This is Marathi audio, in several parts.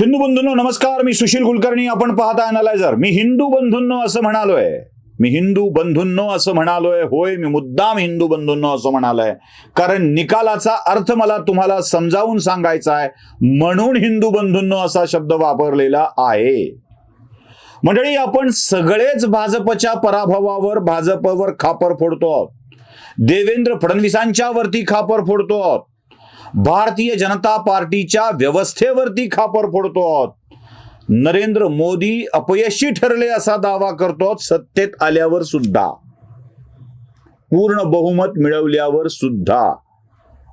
हिंदू बंधूंनो नमस्कार. मी सुशील कुलकर्णी. आपण पाहता अनालायझर मी हिंदू बंधूंनो असं म्हणालोय. मी हिंदू बंधूंनो असं म्हणालोय. होय मी मुद्दाम हिंदू बंधूंनो असं म्हणालोय. कारण निकालाचा अर्थ मला तुम्हाला समजावून सांगायचा आहे. म्हणून हिंदू बंधूंनो असा शब्द वापरलेला आहे. मंडळी आपण सगळेच भाजपच्या पराभवावर भाजपवर खापर फोडतो आहोत. देवेंद्र फडणवीसांच्या वरती खापर फोडतो आहोत. भारतीय जनता पार्टीच्या व्यवस्थेवरती खापर फोडतो आहोत नरेंद्र मोदी अपयशी ठरले असा दावा करतो सत्तेत आल्यावर सुद्धा. पूर्ण बहुमत मिळवल्यावर सुद्धा.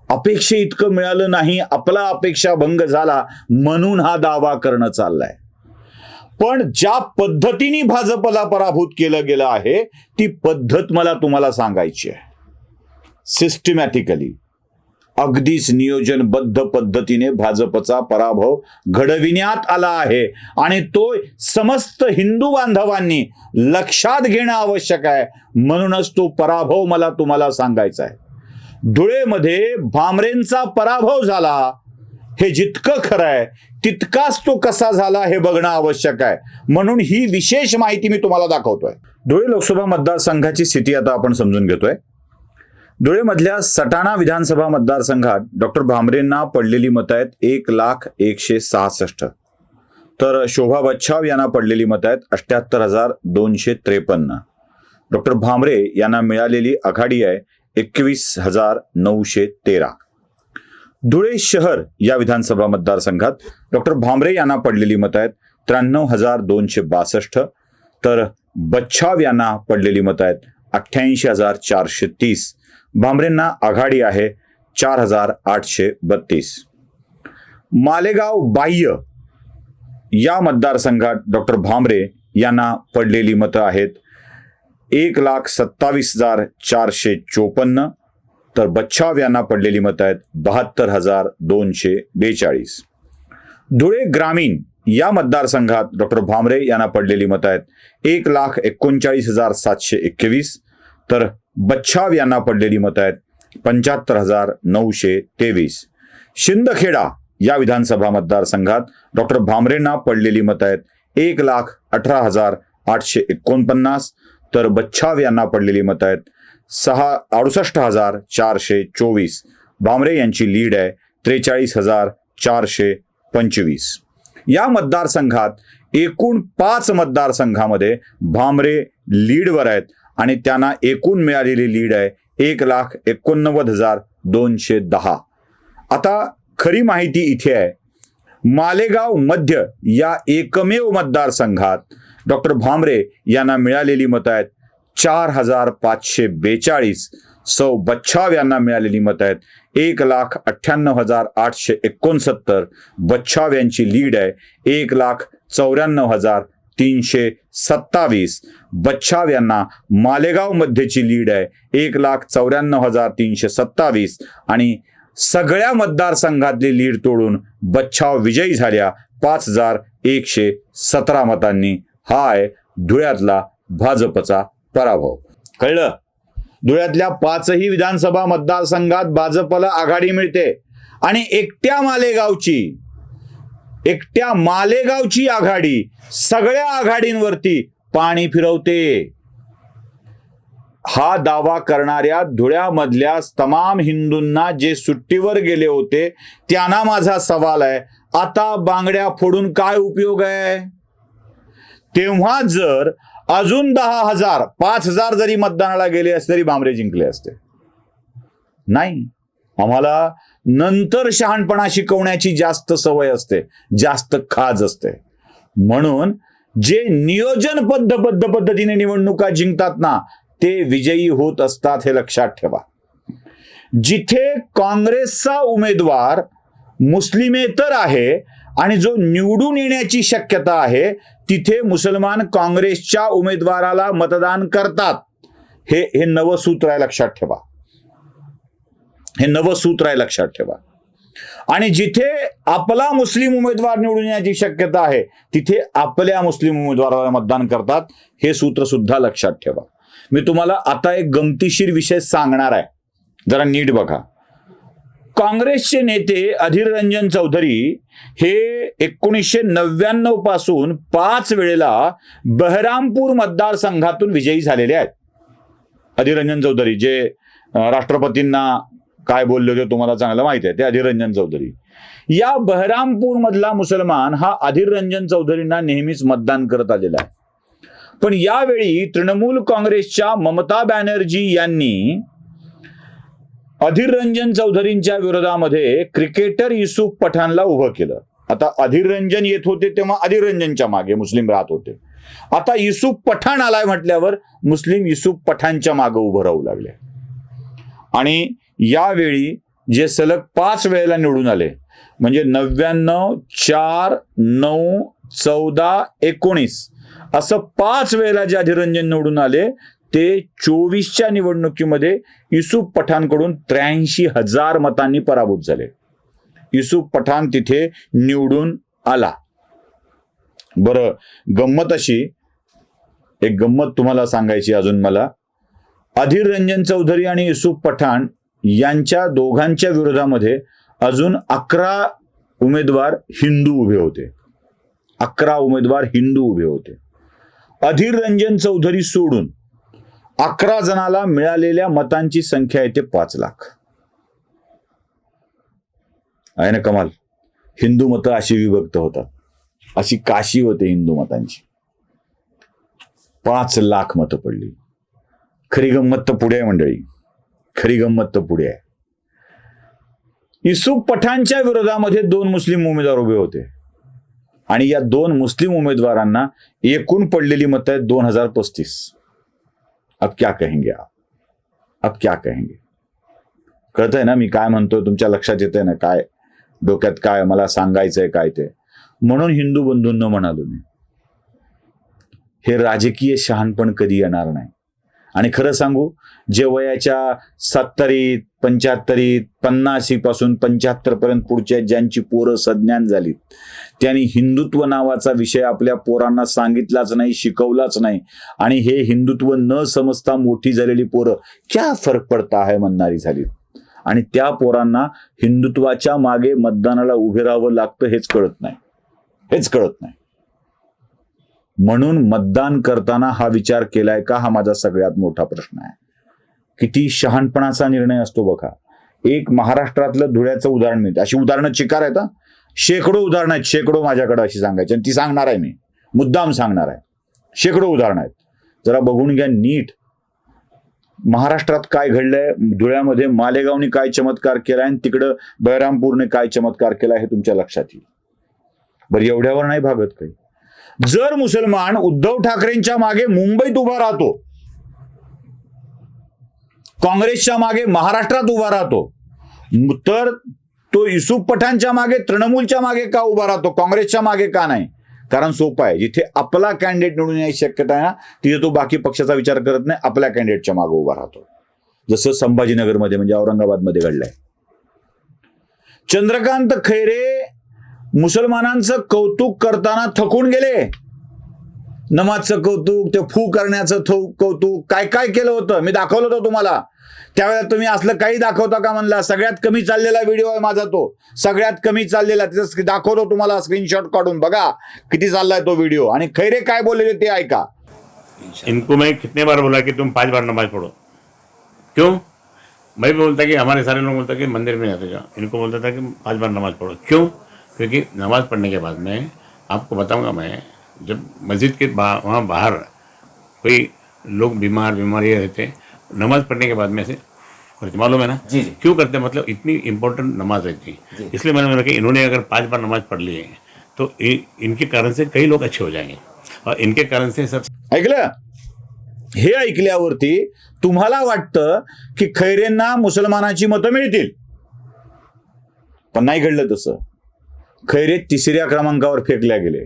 अपेक्षे इतकं मिळालं नाही आपला अपेक्षा भंग झाला म्हणून हा दावा करणं चाललाय. पण ज्या पद्धतीने भाजपला पराभूत केलं गेलं आहे ती पद्धत मला तुम्हाला सांगायची आहे. सिस्टमॅटिकली अगदीच नियोजनबद्ध पद्धतीने भाजपचा पराभव घडविण्यात आला आहे. आणि तो समस्त हिंदू बांधवांनी लक्षात घेणं आवश्यक आहे. म्हणूनच तो पराभव मला तुम्हाला सांगायचा आहे. धुळेमध्ये भामरेंचा पराभव झाला. हे जितकं खरं आहे तितकाच तो कसा झाला हे बघणं आवश्यक आहे. म्हणून ही विशेष माहिती मी तुम्हाला दाखवतोय. धुळे लोकसभा मतदारसंघाची स्थिती आता आपण समजून घेतोय. धुळेमधल्या सटाणा विधानसभा मतदारसंघात डॉक्टर भामरेंना पडलेली मतं आहेत एक लाख एकशे सहासष्ट. तर शोभा बच्छाव यांना पडलेली मतं आहेत अठ्याहत्तर हजार दोनशे त्रेपन्न. डॉक्टर भामरे यांना मिळालेली आघाडी आहे एकवीस हजार नऊशे तेरा. धुळे शहर या विधानसभा मतदारसंघात डॉक्टर भामरे यांना पडलेली मतं आहेत त्र्याण्णव हजार दोनशे बासष्ट. तर बच्छाव यांना पडलेली मतं आहेत अठ्ठ्याऐंशी हजार चारशे तीस. भांबरेंना आघाडी आहे चार हजार आठशे बत्तीस. मालेगाव बाह्य या मतदारसंघात डॉक्टर भामरे यांना पडलेली मतं आहेत. एक लाख सत्तावीस हजार चारशे चोपन्न तर बच्छाव यांना पडलेली मतं आहेत बहात्तर हजार दोनशे बेचाळीस. धुळे ग्रामीण या मतदारसंघात डॉक्टर भामरे यांना पडलेली मतं आहेत. एक लाख एकोणचाळीस हजार सातशे एकवीस तर बच्छाव यांना पडलेली मतं आहेत. पंच्याहत्तर हजार नऊशे तेवीस. शिंदखेडा या विधानसभा मतदारसंघात डॉक्टर भामरेंना पडलेली मतं आहेत. एक लाख अठरा हजार आठशे एकोणपन्नास. तर बच्छाव यांना पडलेली मतं आहेत. सहा अडुसष्ट हजार चारशे चोवीस. भामरे यांची लीड आहे. त्रेचाळीस हजार चारशे पंचवीस. या मतदारसंघात एकूण पाच मतदारसंघामध्ये भामरे लीडवर आहेत. आणि त्यांना एकूण मिळालेली लीड आहे एक लाख एकोणनव्वद हजार दोनशे दहा. आता खरी माहिती इथे आहे. मालेगाव मध्य या एकमेव मतदारसंघात डॉक्टर भामरे यांना मिळालेली मतं आहेत. चार हजार पाचशे बेचाळीस सौ बच्छाव यांना मिळालेली मतं आहेत. एक लाख अठ्ठ्याण्णव हजार आठशे एकोणसत्तर बच्छाव यांची लीड आहे. एक लाख चौऱ्याण्णव हजार तीनशे सत्तावीस. बच्छाव यांना मालेगाव मध्येची लीड आहे. एक लाख चौऱ्याण्णव हजार तीनशे सत्तावीस. आणि सगळ्या मतदारसंघातली लीड तोडून बच्छाव विजयी झाल्या. पाच हजार एकशे सतरा मतांनी. हा आहे धुळ्यातला भाजपचा पराभव. कळलं? धुळ्यातल्या पाचही विधानसभा मतदारसंघात भाजपला आघाडी मिळते. आणि एकट्या मालेगावची एकट्या मालेगावची आघाडी सगळ्या आघाडींवरती पाणी फिरवते. हा दावा करणाऱ्या धुळ्यामधल्या तमाम हिंदूंना जे सुट्टीवर गेले होते त्यांना माझा सवाल आहे आता बांगड्या फोडून काय उपयोग आहे? तेव्हा जर अजून दहा हजार पाच हजार जरी मतदानाला गेले असते तरी भामरे जिंकले असते. नाही. आम्हाला नंतर शहाणपणा शिकवण्याची जास्त सवय असते जास्त खाज असते. म्हणून जे नियोजनबद्ध पद्ध पद्धतीने निवडणुका जिंकतात ना ते विजयी होत असतात हे लक्षात ठेवा. जिथे काँग्रेसचा उमेदवार मुस्लिमेतर आहे आणि जो निवडून येण्याची शक्यता आहे तिथे मुसलमान काँग्रेसच्या उमेदवाराला मतदान करतात. हे हे नवं सूत्र आहे लक्षात ठेवा. हे नवं सूत्र आहे लक्षात ठेवा. आणि जिथे आपला मुस्लिम उमेदवार निवडून येण्याची शक्यता आहे तिथे आपल्या मुस्लिम उमेदवाराला मतदान करतात हे सूत्र सुद्धा लक्षात ठेवा. मी तुम्हाला आता एक गमतीशीर विषय सांगणार आहे. जरा नीट बघा. काँग्रेसचे नेते अधीर रंजन चौधरी हे एकोणीसशे नव्याण्णवपासून पाच वेळेला बहरामपूर मतदारसंघातून विजयी झालेले आहेत. अधीर रंजन चौधरी जे राष्ट्रपतींना काय बोलले होते तुम्हाला चांगलं माहिती आहे ते अधिरंजन चौधरी. या बहरामपूर मधला मुसलमान हा अधीररंजन चौधरींना नेहमीच मतदान करत आलेला आहे. पण यावेळी तृणमूल काँग्रेसच्या ममता बॅनर्जी यांनी अधिररंजन चौधरींच्या विरोधामध्ये क्रिकेटर युसुफ पठाणला उभं केलं. आता अधिररंजन येत होते तेव्हा अधीररंजनच्या मागे मुस्लिम राहत होते. आता युसुफ पठाण आलाय म्हटल्यावर मुस्लिम युसुफ पठाणच्या मागे उभं राहू लागले. आणि यावेळी जे सलग पाच वेळेला निवडून आले म्हणजे नव्याण्णव चार नऊ चौदा एकोणीस असं पाच वेळेला जे अधिरंजन निवडून आले ते चोवीसच्या निवडणुकीमध्ये युसुफ पठाणकडून त्र्याऐंशी हजार मतांनी पराभूत झाले. युसुफ पठाण तिथे निवडून आला. बरं गंमत अशी एक गंमत तुम्हाला सांगायची अजून मला. अधीर रंजन चौधरी आणि युसुफ पठाण यांच्या दोघांच्या विरोधामध्ये अजून अकरा उमेदवार हिंदू उभे होते. अकरा उमेदवार हिंदू उभे होते. अधीर रंजन चौधरी सोडून अकरा जणाला मिळालेल्या मतांची संख्या येते पाच लाख. आहे ना कमाल? हिंदू मतं अशी विभक्त होतात. अशी काशी होते हिंदू मतांची. पाच लाख मतं पडली. खरी गंमत तर पुढे मंडळी. खरी गंमत तर पुढे आहे. युसुफ पठाणच्या विरोधामध्ये दोन मुस्लिम उमेदवार उभे होते. आणि या दोन मुस्लिम उमेदवारांना एकूण पडलेली मतं आहेत दोन हजार पस्तीस. अब क्या कहेंगे आप? अब क्या कहेंगे? कळतंय ना मी काय म्हणतोय? तुमच्या लक्षात येतंय ना काय? डोक्यात काय? मला सांगायचंय काय ते? म्हणून हिंदू बंधूंना म्हणालो मी हे राजकीय शहाणपण कधी येणार नाही. आणि खरं सांगू जे वयाच्या सत्तरीत पंच्याहत्तरीत पन्नाशीपासून पासून पंच्याहत्तर पर्यंत पुढच्या ज्यांची पोरं सज्ञान झालीत. त्यांनी हिंदुत्व नावाचा विषय आपल्या पोरांना सांगितलाच नाही शिकवलाच नाही. आणि हे हिंदुत्व न समजता मोठी झालेली पोरं क्या फरक पडता आहे म्हणणारी झालीत. आणि त्या पोरांना हिंदुत्वाच्या मागे मतदानाला उभे राहावं लागतं हेच कळत नाही. हेच कळत नाही. म्हणून मतदान करताना हा विचार केलाय का? हा माझा सगळ्यात मोठा प्रश्न आहे. किती शहाणपणाचा निर्णय असतो बघा. एक महाराष्ट्रातलं धुळ्याचं उदाहरण मिळतं. अशी उदाहरणं चिकार आहेत शेकडो उदाहरणं आहेत. शेकडो माझ्याकडे अशी सांगायची. आणि ती सांगणार आहे मी. मुद्दाम सांगणार आहे. शेकडो उदाहरणं आहेत. जरा बघून घ्या नीट. महाराष्ट्रात काय घडलंय? धुळ्यामध्ये मालेगावने काय चमत्कार केलाय आणि तिकडं बहरामपूरने काय चमत्कार केला हे तुमच्या लक्षात येईल. बरं एवढ्यावर नाही भागत काही. जर मुसलमान उद्धव ठाकरेंच्या मागे मुंबईत उभा राहतो काँग्रेसच्या मागे महाराष्ट्रात उभा राहतो तर तो युसुफ पठाणच्या मागे तृणमूलच्या मागे का उभा राहतो? काँग्रेसच्या मागे का नाही? कारण सोपं आहे. जिथे आपला कॅन्डिडेट निवडून यायची शक्यता आहे ना तिथे तो बाकी पक्षाचा विचार करत नाही आपल्या कॅन्डिडेटच्या मागे उभा राहतो. जसं संभाजीनगरमध्ये म्हणजे औरंगाबादमध्ये घडलंय. चंद्रकांत खैरे मुसलमानांचं कौतुक करताना थकून गेले. नमाजचं कौतुक ते फू करण्याचं थो कौतुक काय काय केलं होतं? मी दाखवलं होतं तुम्हाला. त्यावेळेला तुम्ही असलं काही दाखवता का म्हणला? सगळ्यात कमी चाललेला व्हिडिओ आहे माझा तो. सगळ्यात कमी चाललेला त्याचा दाखवतो तुम्हाला स्क्रीनशॉट काढून. बघा किती चाललाय तो व्हिडिओ. आणि खैरे काय बोललेले ते ऐका. इनको मैं कितने बार बोला कि तुम पांच बार नमाज पढ़ो? क्यों? मैं भी बोलता कि हमारे सारे लोग बोलता कि मंदिर में जाते जाओ। इनको बोलता था कि पांच बार नमाज पढ़ो। क्यों? क्योंकि नमाज़ पढ़ने के बाद में आपको बताऊँगा मैं जब मस्जिद के बा, वहाँ बाहर कोई लोग बीमार बीमार ये रहते हैं नमाज़ पढ़ने के बाद में से करते मालूम है ना? जी, जी। क्यों करते हैं? मतलब इतनी इंपॉर्टेंट नमाज़ रहती है। इसलिए मैंने कि इन्होंने अगर पाँच बार नमाज़ पढ़ ली है तो इ, इनके कारण से कई लोग अच्छे हो जाएँगे। और इनके कारण से सब ऐकलं? हे ऐकल्यावरती तुम्हाला वाटतं की खैरेंना मुसलमानाची मतं मिळतील? पण नाही घडलं तसं. खैरे तिसऱ्या क्रमांकावर फेकल्या गेले.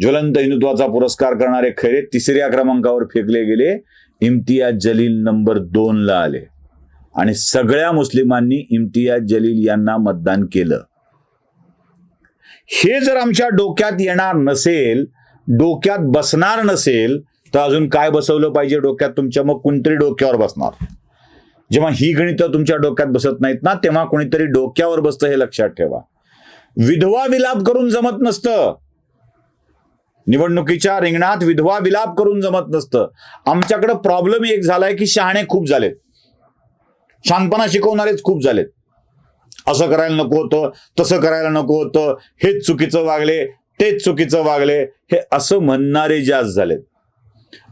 ज्वलंत हिंदुत्वाचा पुरस्कार करणारे खैरे तिसऱ्या क्रमांकावर फेकले गेले. इम्तियाज जलील नंबर दोन ला आले. आणि सगळ्या मुस्लिमांनी इम्तियाज जलील यांना मतदान केलं. हे जर आमच्या डोक्यात येणार नसेल डोक्यात बसणार नसेल तर अजून काय बसवलं पाहिजे डोक्यात? तुमच्या मग कोणतरी डोक्यावर बसणार. जेव्हा ही गणितं तुमच्या डोक्यात बसत नाहीत ना तेव्हा कोणीतरी डोक्यावर बसतं हे लक्षात ठेवा. विधवा विलाप करून जमत नसतं. निवडणुकीच्या रिंगणात विधवा विलाप करून जमत नसतं. आमच्याकडे प्रॉब्लेम एक झालाय की शहाणे खूप झालेत. शानपणा शिकवणारेच खूप झालेत. असं करायला नको होतं तसं करायला नको होतं हेच चुकीचं वागले तेच चुकीचं वागले हे असं म्हणणारे जास्त झालेत.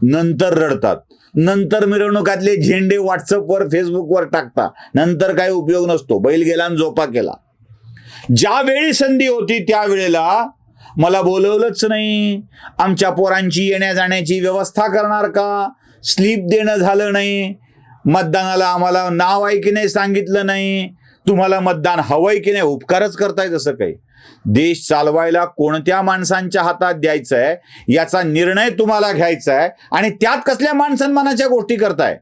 नंतर रडतात. नंतर मिरवणुकातले झेंडे व्हॉट्सअपवर फेसबुकवर टाकता. नंतर काही उपयोग नसतो. बैल गेला आणि झोपा केला. ज्यावेळी संधी होती त्यावेळेला मला बोलवलंच नाही. आमच्या पोरांची येण्या जाण्याची व्यवस्था करणार का? स्लीप देणं झालं नाही. मतदानाला आम्हाला नाव आहे की नाही सांगितलं नाही. तुम्हाला मतदान हवंय की नाही? उपकारच करताय तसं काही. देश चालवायला कोणत्या माणसांच्या हातात द्यायचं आहे याचा निर्णय तुम्हाला घ्यायचा आहे आणि त्यात कसल्या माणसन्मानाच्या गोष्टी करताय?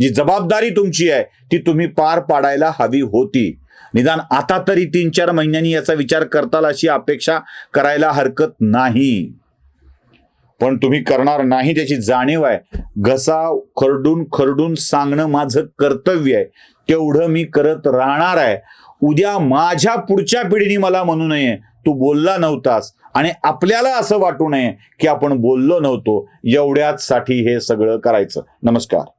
जी जबाबदारी तुमची आहे ती तुम्ही पार पाडायला हवी होती. निदान आता तरी तीन चार महिन्यांनी याचा विचार करताल अशी अपेक्षा करायला हरकत नाही. पण तुम्ही करणार नाही त्याची जाणीव आहे. घसा खरडून खरडून सांगणं माझं कर्तव्य आहे. तेवढं मी करत राहणार आहे. उद्या माझ्या पुढच्या पिढीने मला म्हणू नये तू बोलला नव्हतास. आणि आपल्याला असं वाटू नये की आपण बोललो नव्हतो. एवढ्याच साठी हे सगळं करायचं. नमस्कार.